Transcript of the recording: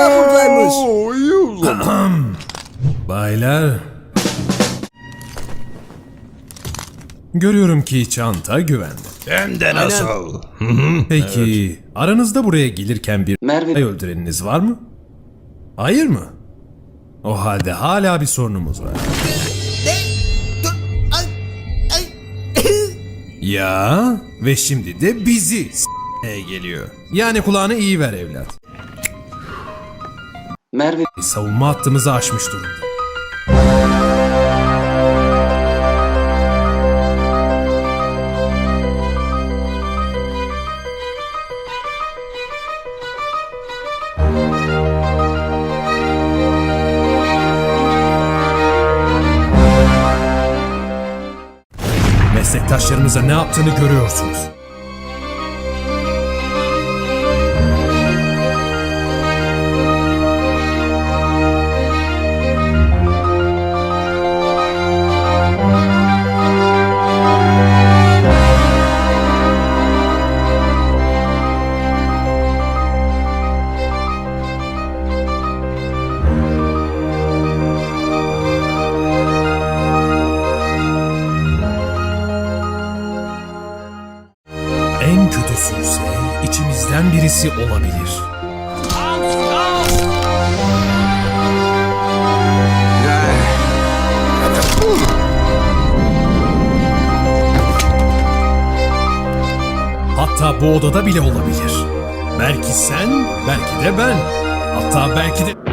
da buradaymış. Oo, iyi o zaman. Baylar. Görüyorum ki çanta güvende. Hem de nasıl? Peki aranızda buraya gelirken bir Merve ay öldüreniniz var mı? Hayır mı? O halde hala bir sorunumuz var. Ya ve şimdi de bizi s**meye geliyor. Yani kulağını iyi ver evlat. Merve Savunma hattımızı aşmış durumda. Meslektaşlarımıza ne yaptığını görüyorsunuz. En kötüsü ise içimizden birisi olabilir. Hatta bu odada bile olabilir. Belki sen, belki de ben. Hatta belki de...